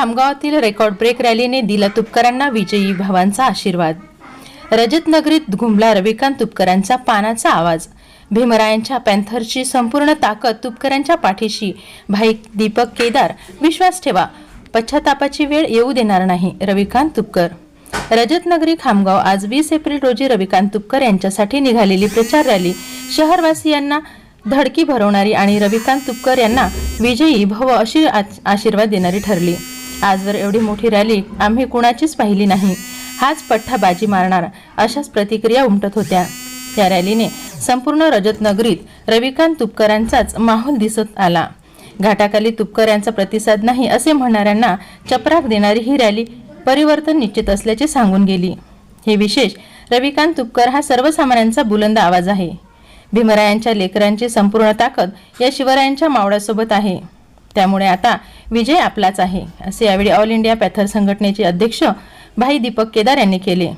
खामगावातील record break रॅलीने दिला तुपकरांना विजयी भावांचा आशीर्वाद. रजतनगरीत घुमला रविकांत तुपकरांचा पानाचा आवाज. भीमरायांच्या पॅन्थरची संपूर्ण ताकद तुपकरांच्या पाठीशी. भाई दीपक केदार विश्वास ठेवा. पश्चातापाची वेळ येऊ देणार नाही रविकांत तुपकर. रजतनगरी खामगाव आज वीस एप्रिल रोजी रविकांत तुपकर यांच्यासाठी निघालेली प्रचार रॅली. शहरवासियांना धडकी भरवणारी आणि रविकांत तुपकर यांना विजयी भव अशी आशीर्वाद देणारी ठरली. आजवर एवढी मोठी रॅली आम्ही कुणाचीच पाहिली नाही. हाच पठ्ठा बाजी मारणार अशाच प्रतिक्रिया उमटत होत्या. त्या रॅलीने संपूर्ण रजतनगरीत रविकांत तुपकरांचाच माहोल दिसत आला. घाटाखाली तुपकर यांचा प्रतिसाद नाही असे म्हणणाऱ्यांना चपराक देणारी ही रॅली परिवर्तन निश्चित असल्याचे सांगून गेली. हे विशेष रविकांत तुपकर हा सर्वसामान्यांचा बुलंद आवाज आहे. भीमरायांच्या लेकरांची संपूर्ण ताकद या शिवरायांच्या मावळ्यासोबत आहे. त्यामुळे आता विजय आपलाच आहे असे यावेळी ऑल इंडिया पॅथर संघटनेचे अध्यक्ष भाई दीपक केदार यांनी केले.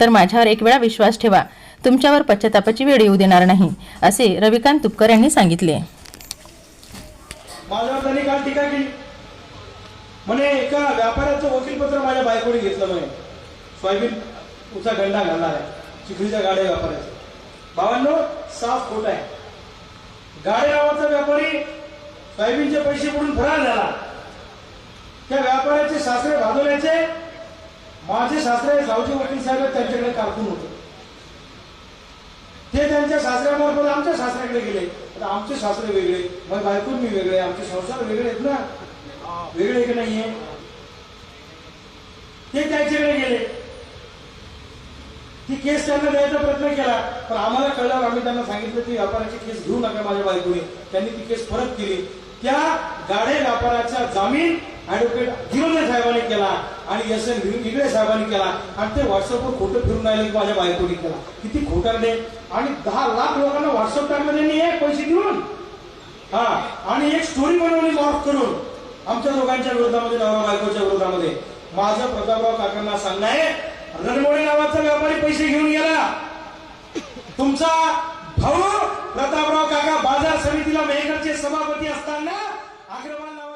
तर माझ्यावर एक वेळा विश्वास ठेवा तुमच्यावर पश्चातापाची वेळ येऊ देणार नाही असे रविकांत तुपकर यांनी सांगितले. माझ्यावर त्यांनी काल टीका केली. म्हणे एका व्यापाऱ्याचं वकीलपत्र माझ्या बायकोने घेतलं म्हणे. सोयाबीन उचा गंडा घालणार आहे. चिखलीच्या गाड्या व्यापाऱ्याचं. भावांनो साफ खोट आहे. गाड्या नावाचा व्यापारी सोयाबीनचे पैसे म्हणून फरार झाला. त्या व्यापाऱ्याचे सासरे भाजवण्याचे माझे सासरे सावजी वकील साहेब त्यांच्याकडे कारकून होते. ते त्यांच्या सासऱ्यामार्फत आमच्या सासऱ्याकडे गेले. आता आमचे सासरे वेगळे मग बायकून मी वेगळे आमचे संसार वेगळे आहेत ना. वेगळे की नाहीये? ते त्यांच्याकडे गेले. ती केस त्यांना द्यायचा प्रयत्न केला पण आम्हाला कळल्यावर आम्ही त्यांना सांगितलं की व्यापाराची केस घेऊ नका माझ्या बायकोने. त्यांनी ती केस परत केली. त्या गाडे व्यापाराचा जामीन ऍडव्होकेट गिरोने साहेबांनी केला आणि एस एन इंगळे साहेबांनी केला आणि ते व्हॉट्सअपवर खोटं फिरून राहिले माझ्या बायकोने केला. किती खोटारले आणि दहा लाख लोकांना व्हॉट्सअप टाकलं त्यांनी एक पैसे देऊन. हा. आणि एक स्टोरी बनवली लॉक करून. आमच्या दोघांच्या विरोधामध्ये नवरा बायकोच्या विरोधामध्ये. माझं प्रतापराव काकांना सांगणं आहे रणमोडे नावाचा व्यापारी पैसे घेऊन गेला. तुमचा भाऊ प्रतापराव काका बाजार समितीला मेहकरचे सभापती ದೇವಸ್ಥಾನ ಅಗ್ರವಾಲ್